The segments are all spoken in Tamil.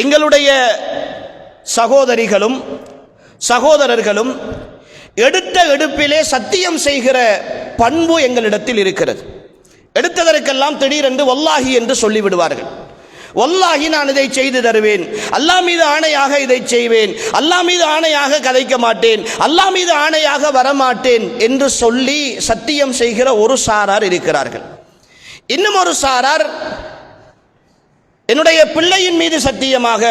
எங்களுடைய சகோதரிகளும் சகோதரர்களும் எடுத்த எடுப்பிலே சத்தியம் செய்கிற பண்பு எங்களிடத்தில் இருக்கிறது. எடுத்ததற்கெல்லாம் திடீரென்று வல்லாஹி என்று சொல்லிவிடுவார்கள். வல்லாஹி நான் இதை செய்து தருவேன். அல்லாஹ் மீது ஆணையாக இதை செய்வேன். அல்லாஹ் மீது ஆணையாக கதைக்க மாட்டேன். அல்லாஹ் மீது ஆணையாக வரமாட்டேன் என்று சொல்லி சத்தியம் செய்கிற ஒரு சாரார் இருக்கிறார்கள். இன்னும் ஒரு சாரார் என்னுடைய பிள்ளையின் மீது சத்தியமாக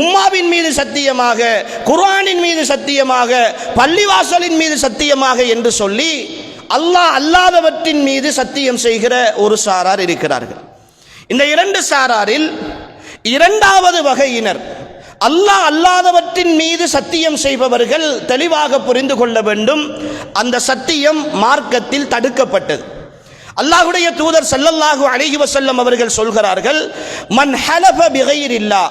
உம்மாவின் மீது சத்தியமாக குர்ஆனின் மீது சத்தியமாக பள்ளிவாசலின் மீது சத்தியமாக என்று சொல்லி அல்லாஹ் அல்லாதவற்றின் மீது சத்தியம் செய்கிற ஒரு சாரார் இருக்கிறார்கள். இந்த இரண்டு சாராரில் இரண்டாவது வகையினர் அல்லாஹ் அல்லாதவற்றின் மீது சத்தியம் செய்பவர்கள் தெளிவாக புரிந்து கொள்ள வேண்டும். அந்த சத்தியம் மார்க்கத்தில் தடுக்கப்பட்டது. அல்லாஹுடைய தூதர் செல்லல்லாஹு அலைஹி வஸல்லம் அவர்கள் சொல்கிறார்கள் மன் ஹலஃப பிகைரில்லா.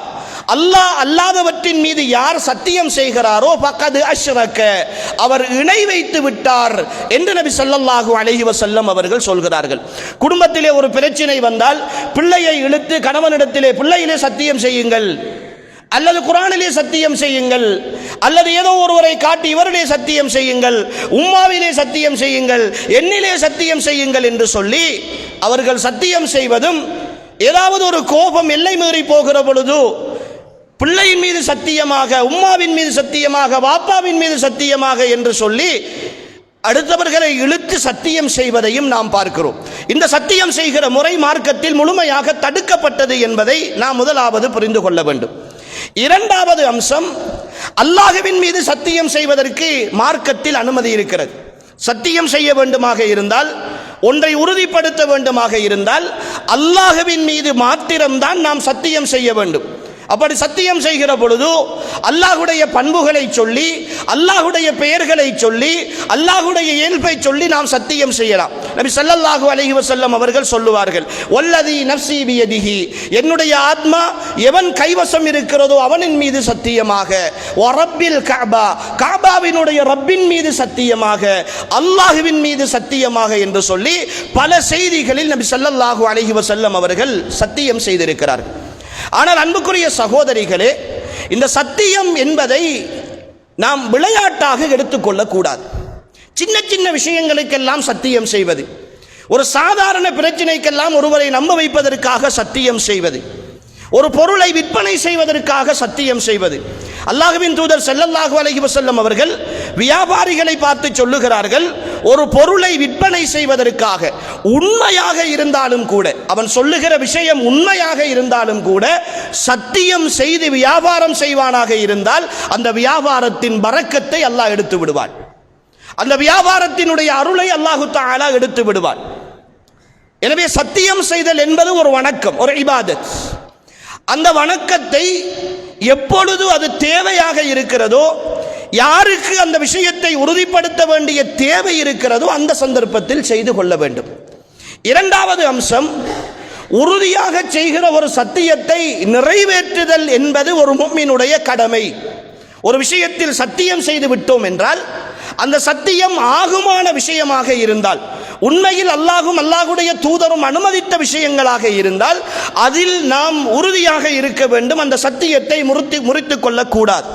அல்லாஹ் அல்லாதவற்றின் மீது யார் சத்தியம் செய்கிறாரோ பக்கது அஷ்ரக்க அவர் இணை வைத்து விட்டார் என்று நபி சொல்லல்லாஹு அலைஹி வஸல்லம் அவர்கள் சொல்கிறார்கள். குடும்பத்திலே ஒரு பிரச்சனை வந்தால் பிள்ளையை இழுத்து கணவனிடத்திலே பிள்ளையிலே சத்தியம் செய்யுங்கள். அல்லது குரானிலே சத்தியம் செய்யுங்கள். அல்லது ஏதோ ஒருவரை காட்டி இவரிலே சத்தியம் செய்யுங்கள். உம்மாவிலே சத்தியம் செய்யுங்கள். என்னிலே சத்தியம் செய்யுங்கள் என்று சொல்லி அவர்கள் சத்தியம் செய்வதும் ஏதாவது ஒரு கோபம் எல்லை மீறி போகிற பொழுது பிள்ளையின் மீது சத்தியமாக உம்மாவின் மீது சத்தியமாக வாப்பாவின் மீது சத்தியமாக என்று சொல்லி அடுத்தவர்களை இழுத்து சத்தியம் செய்வதையும் நாம் பார்க்கிறோம். இந்த சத்தியம் செய்கிற முறை மார்க்கத்தில் முழுமையாக தடுக்கப்பட்டது என்பதை நாம் முதலாவது புரிந்து கொள்ள வேண்டும். இரண்டாவது அம்சம் அல்லாஹுவின் மீது சத்தியம் செய்வதற்கு மார்க்கத்தில் அனுமதி இருக்கிறது. சத்தியம் செய்ய வேண்டுமாக இருந்தால் ஒன்றை உறுதிப்படுத்த வேண்டுமாக இருந்தால் அல்லாஹுவின் மீது மாத்திரம்தான் நாம் சத்தியம் செய்ய வேண்டும். அப்படி சத்தியம் செய்கிற பொழுது அல்லாஹுடைய பண்புகளை சொல்லி அல்லாஹுடைய பெயர்களை சொல்லி அல்லாஹுடைய இயல்பை சொல்லி நாம் சத்தியம் செய்யலாம். நபி ஸல்லல்லாஹு அலஹி வசல்லம் அவர்கள் சொல்லுவார்கள் ஒல்லதி நஃப்ஸி பியதிஹி. என்னுடைய ஆத்மா எவன் கைவசம் இருக்கிறதோ அவனின் மீது சத்தியமாக. ஒரப்பில் காபா காபாவினுடைய ரப்பின் மீது சத்தியமாக அல்லாஹுவின் மீது சத்தியமாக என்று சொல்லி பல செய்திகளில் நபி ஸல்லல்லாஹு அலஹி வசல்லம் அவர்கள் சத்தியம் செய்திருக்கிறார்கள். ஆனால் அன்புக்குரிய சகோதரிகளே இந்த சத்தியம் என்பதை நாம் விளையாட்டாக எடுத்துக்கொள்ளக்கூடாது சின்ன சின்ன விஷயங்களுக்கெல்லாம் சத்தியம் செய்வது. ஒரு சாதாரண பிரச்சனைக்கெல்லாம் ஒருவரை நம்ப வைப்பதற்காக சத்தியம் செய்வது. ஒரு பொருளை விற்பனை செய்வதற்காக சத்தியம் செய்வது. அல்லாஹுவின் தூதர் செல்லல்லாஹு அலஹி வசல்லம் அவர்கள் வியாபாரிகளை பார்த்து சொல்லுகிறார்கள் ஒரு பொருளை விற்பனை செய்வதற்காக. உண்மையாக இருந்தாலும் கூட அவன் சொல்லுகிற விஷயம் உண்மையாக இருந்தாலும் கூட சத்தியம் செய்து வியாபாரம் செய்வானாக இருந்தால் அந்த வியாபாரத்தின் பறக்கத்தை அல்லாஹ் எடுத்து விடுவான். அந்த வியாபாரத்தினுடைய அருளை அல்லாஹு தாலா எடுத்து விடுவான். எனவே சத்தியம் செய்தல் என்பது ஒரு வணக்கம் ஒரு இபாதத். அந்த வணக்கத்தை எப்பொழுது அது தேவையாக இருக்கிறதோ யாருக்கு அந்த விஷயத்தை உறுதிப்படுத்த வேண்டிய தேவை இருக்கிறதோ அந்த சந்தர்ப்பத்தில் செய்து கொள்ள வேண்டும். இரண்டாவது அம்சம் உறுதியாக செய்கிற ஒரு சத்தியத்தை நிறைவேற்றுதல் என்பது ஒரு மும்மினுடைய கடமை. ஒரு விஷயத்தில் சத்தியம் செய்து விட்டோம் என்றால் அந்த சத்தியம் ஆகுமான விஷயமாக இருந்தால் உண்மையில் அல்லாஹும் அல்லாஹுடைய தூதரும் அனுமதித்த விஷயங்களாக இருந்தால் அதில் நாம் உறுதியாக இருக்க வேண்டும் அந்த சத்தியத்தை முறித்து கொள்ளக்கூடாது.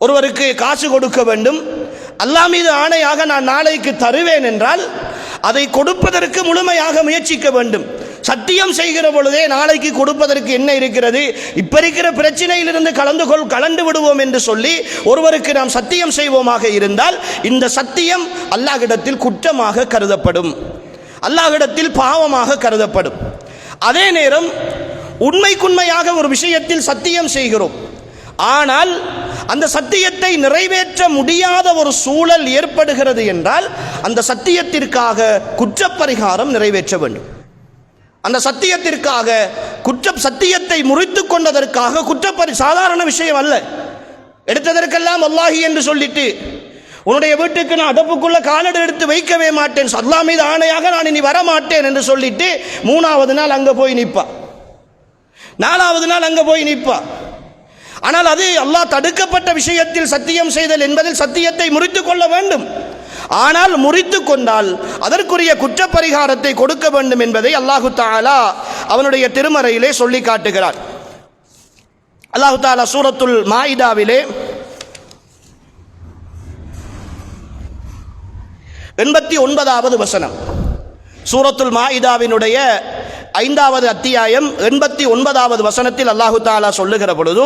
ஒருவருக்கு காசு கொடுக்க வேண்டும் அல்லாஹ் மீது ஆணையாக நான் நாளைக்கு தருவேன் என்றால் அதை கொடுப்பதற்கு முழுமையாக முயற்சிக்க வேண்டும். சத்தியம் செய்கிற பொழுதே நாளைக்கு கொடுப்பதற்கு என்ன இருக்கிறது? இப்ப இருக்கிற பிரச்சனையிலிருந்து கலந்து கொள் கலந்து விடுவோம் என்று சொல்லி ஒருவருக்கு நாம் சத்தியம் செய்வோமாக இருந்தால் இந்த சத்தியம் அல்லாஹிடத்தில் குற்றமாக கருதப்படும். அல்லாஹிடத்தில் பாவமாக கருதப்படும். அதே நேரம் உண்மைக்குண்மையாக ஒரு விஷயத்தில் சத்தியம் செய்கிறோம். ஆனால் அந்த சத்தியத்தை நிறைவேற்ற முடியாத ஒரு சூழல் ஏற்படுகிறது என்றால் அந்த சத்தியத்திற்காக குற்றப்பரிகாரம் நிறைவேற்ற வேண்டும். அந்த சத்தியத்திற்காக குற்ற சத்தியத்தை முறித்து கொண்டதற்காக குற்றப்பரி சாதாரண விஷயம் அல்ல. எடுத்ததற்கெல்லாம் அல்லாஹி என்று சொல்லிட்டு உன்னுடைய வீட்டுக்கு நான் அடப்புக்குள்ள காலடு எடுத்து வைக்கவே மாட்டேன். அல்லா மீது ஆணையாக நான் இனி வர மாட்டேன் என்று சொல்லிட்டு மூணாவது நாள் அங்கே போய் நிற்பா நாலாவது நாள் அங்கே போய் நிற்பா ஆனால் அது அல்லாஹ் தடுக்கப்பட்ட விஷயத்தில் சத்தியம் செய்தல் என்பதில் சத்தியத்தை முறித்து கொள்ள வேண்டும். ஆனால் முறித்து கொண்டால் அதற்குரிய குற்றப்பரிகாரத்தை கொடுக்க வேண்டும் என்பதை அல்லாஹு தாலா அவனுடைய திருமறையிலே சொல்லி காட்டுகிறார் அல்லாஹு தாலா சூரத்துல் மாயிதாவிலே எண்பத்தி ஒன்பதாவது வசனம். சூரத்துல் மாயிதாவினுடைய ஐந்தாவது அத்தியாயம் எண்பத்தி ஒன்பதாவது வசனத்தில் அல்லாஹு தாலா சொல்லுகிற பொழுது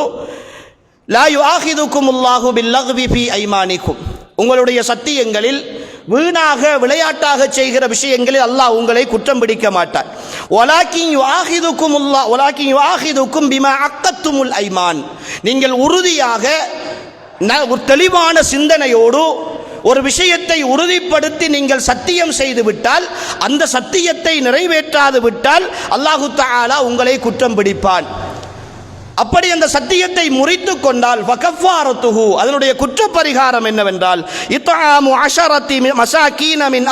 லா யுஆஹிதுக்கும் அல்லாஹு பில்லஹ்வி ஐமானிக்கும் உங்களுடைய சத்தியங்களில் வீணாக விளையாட்டாக செய்கிற விஷயங்களில் அல்லாஹ் உங்களை குற்றம் பிடிக்க மாட்டார். ஒலாக்கின் யுஆஹிதுக்கும் உல்லா ஒலாக்கின் யுஆஹிதுக்கும் பிமா அக்கத்துமுல் ஐமான். நீங்கள் உறுதியாக ந- ஒரு தெளிவான சிந்தனையோடு ஒரு விஷயத்தை உறுதிப்படுத்தி நீங்கள் சத்தியம் செய்து விட்டால் அந்த சத்தியத்தை நிறைவேற்றாது விட்டால் அல்லாஹு தாலா உங்களை குற்றம் பிடிப்பான். அப்படி அந்த சத்தியத்தை முறித்து கொண்டால் வகஃபாரத்துஹு அதனுடைய குற்றப்பரிகாரம் என்னவென்றால் இத்ஆமு அஷரத்தி மசாகீன மின்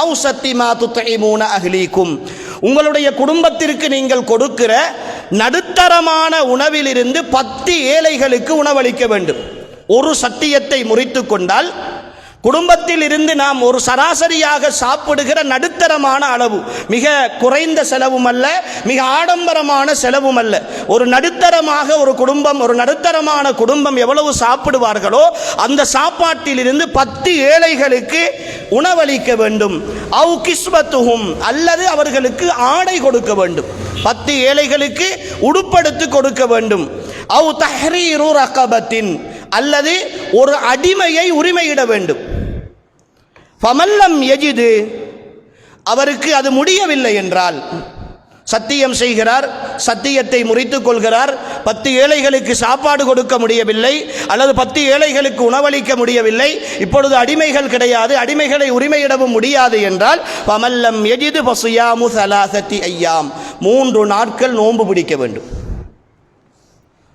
மா துத்இமூன அஹ்லீக்கும். உங்களுடைய குடும்பத்திற்கு நீங்கள் கொடுக்கிற நடுத்தரமான உணவிலிருந்து பத்து ஏழைகளுக்கு உணவளிக்க வேண்டும். ஒரு சத்தியத்தை முறித்து கொண்டால் குடும்பத்தில் இருந்து நாம் ஒரு சராசரியாக சாப்பிடுகிற நடுத்தரமான அளவு மிக குறைந்த செலவும் அல்ல மிக ஆடம்பரமான செலவும் அல்ல ஒரு நடுத்தரமாக ஒரு குடும்பம் ஒரு நடுத்தரமான குடும்பம் எவ்வளவு சாப்பிடுவார்களோ அந்த சாப்பாட்டிலிருந்து பத்து ஏழைகளுக்கு உணவளிக்க வேண்டும். அவு கிஸ்மத்துகும் அல்லது அவர்களுக்கு ஆடை கொடுக்க வேண்டும். பத்து ஏழைகளுக்கு உடுப்படுத்து கொடுக்க வேண்டும். அவு தஹ்ரீரு ரகபத்தின் அல்லது ஒரு அடிமையை உரிமையிட வேண்டும். பமல்லம் எஜிது. அவருக்கு அது முடியவில்லை என்றால் சத்தியம் செய்கிறார் சத்தியத்தை முறித்துக் கொள்கிறார் பத்து ஏழைகளுக்கு சாப்பாடு கொடுக்க முடியவில்லை அல்லது பத்து ஏழைகளுக்கு உணவளிக்க முடியவில்லை இப்பொழுது அடிமைகள் கிடையாது அடிமைகளை உரிமையிடவும் முடியாது என்றால் பமல்லம் எஜிது பசுயாமு சலாசத்தி ஐயாம். மூன்று நாட்கள் நோன்பு பிடிக்க வேண்டும்.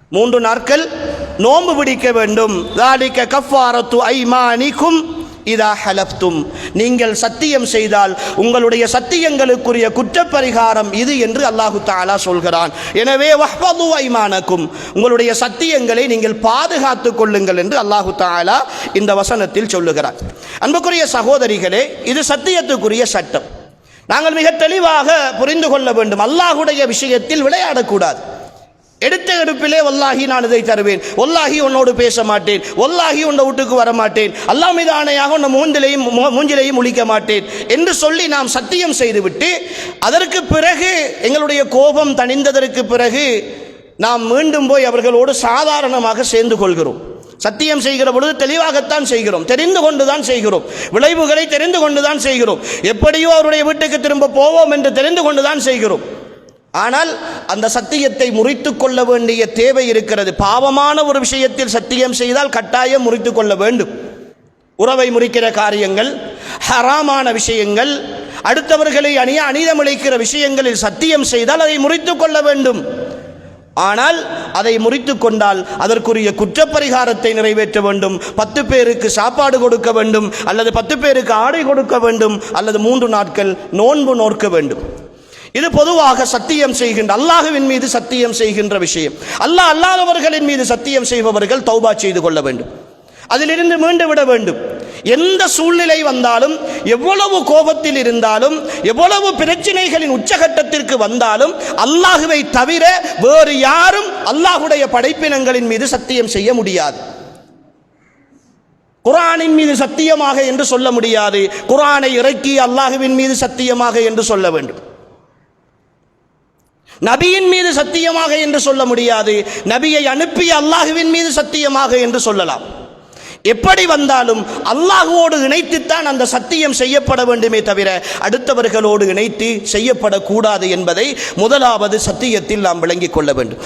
மூன்று நாட்கள் நோன்பு பிடிக்க வேண்டும். தாலிக்க கஃபாரத்து ஐமானிக்கும் இதா ஹலப்தும். நீங்கள் சத்தியம் செய்தால் உங்களுடைய சத்தியங்களுக்குரிய குற்றப்பரிகாரம் இது என்று அல்லாஹு தாலா சொல்கிறான். எனவே வஹ்பதுவைமானக்கும் உங்களுடைய சத்தியங்களை நீங்கள் பாதுகாத்துக் கொள்ளுங்கள் என்று அல்லாஹு தாலா இந்த வசனத்தில் சொல்லுகிறார். அன்புக்குரிய சகோதரிகளே இது சத்தியத்துக்குரிய சட்டம். நாங்கள் மிக தெளிவாக புரிந்து கொள்ள வேண்டும். அல்லாஹுடைய விஷயத்தில் விளையாடக்கூடாது. எடுத்த எடுப்பிலே ஒல்லாகி நான் இதை தருவேன். ஒல்லாகி உன்னோடு பேச மாட்டேன். ஒல்லாகி உன்னை வீட்டுக்கு வர மாட்டேன். அல்லாஹ் மீது ஆணையாக உன்னை மூந்திலையும் மூ- மூஞ்சிலையும் முழிக்க மாட்டேன். என்று சொல்லி நாம் சத்தியம் செய்துவிட்டு அதற்கு பிறகு எங்களுடைய கோபம் தணிந்ததற்கு பிறகு நாம் மீண்டும் போய் அவர்களோடு சாதாரணமாக சேர்ந்து கொள்கிறோம். சத்தியம் செய்கிற பொழுது தெளிவாகத்தான் செய்கிறோம். தெரிந்து கொண்டுதான் செய்கிறோம். விளைவுகளை தெரிந்து கொண்டுதான் செய்கிறோம். எப்படியோ அவருடைய வீட்டுக்கு திரும்ப போவோம் என்று தெரிந்து கொண்டுதான் செய்கிறோம். ஆனால் அந்த சத்தியத்தை முறித்து கொள்ள வேண்டிய தேவை இருக்கிறது. பாவமான ஒரு விஷயத்தில் சத்தியம் செய்தால் கட்டாயம் முறித்து கொள்ள வேண்டும். உறவை முறிக்கிற காரியங்கள் ஹராமான விஷயங்கள் அடுத்தவர்களை அணிய அநீதமிழைக்கிற விஷயங்களில் சத்தியம் செய்தால் அதை முறித்து கொள்ள வேண்டும். ஆனால் அதை முறித்து கொண்டால் அதற்குரிய குற்றப்பரிகாரத்தை நிறைவேற்ற வேண்டும். பத்து பேருக்கு சாப்பாடு கொடுக்க வேண்டும் அல்லது பத்து பேருக்கு ஆடை கொடுக்க வேண்டும் அல்லது மூன்று நாட்கள் நோன்பு நோக்க வேண்டும். இது பொதுவாக சத்தியம் செய்கின்ற அல்லாஹுவின் மீது சத்தியம் செய்கின்ற விஷயம். அல்லாஹ் அல்லாதவர்களின் மீது சத்தியம் செய்பவர்கள் தௌபா செய்து கொள்ள வேண்டும். அதிலிருந்து மீண்டு விட வேண்டும். எந்த சூழ்நிலை வந்தாலும் எவ்வளவு கோபத்தில் இருந்தாலும் எவ்வளவு பிரச்சனைகளின் உச்சகட்டத்திற்கு வந்தாலும் அல்லாஹுவை தவிர வேறு யாரும் அல்லாஹுடைய படைப்பினங்களின் மீது சத்தியம் செய்ய முடியாது. குரானின் மீது சத்தியமாக என்று சொல்ல முடியாது. குரானை இறக்கி அல்லாஹுவின் மீது சத்தியமாக என்று சொல்ல வேண்டும். நபியின் மீது சத்தியமாக என்று சொல்ல முடியாது. நபியை அனுப்பிய அல்லாஹுவின் மீது சத்தியமாக என்று சொல்லலாம். எப்படி வந்தாலும் அல்லாஹுவோடு இணைத்துத்தான் அந்த சத்தியம் செய்யப்பட வேண்டுமே தவிர அடுத்தவர்களோடு இணைத்து செய்யப்படக்கூடாது என்பதை முதலாவது சத்தியத்தில் நாம் விளங்கிக் கொள்ள வேண்டும்.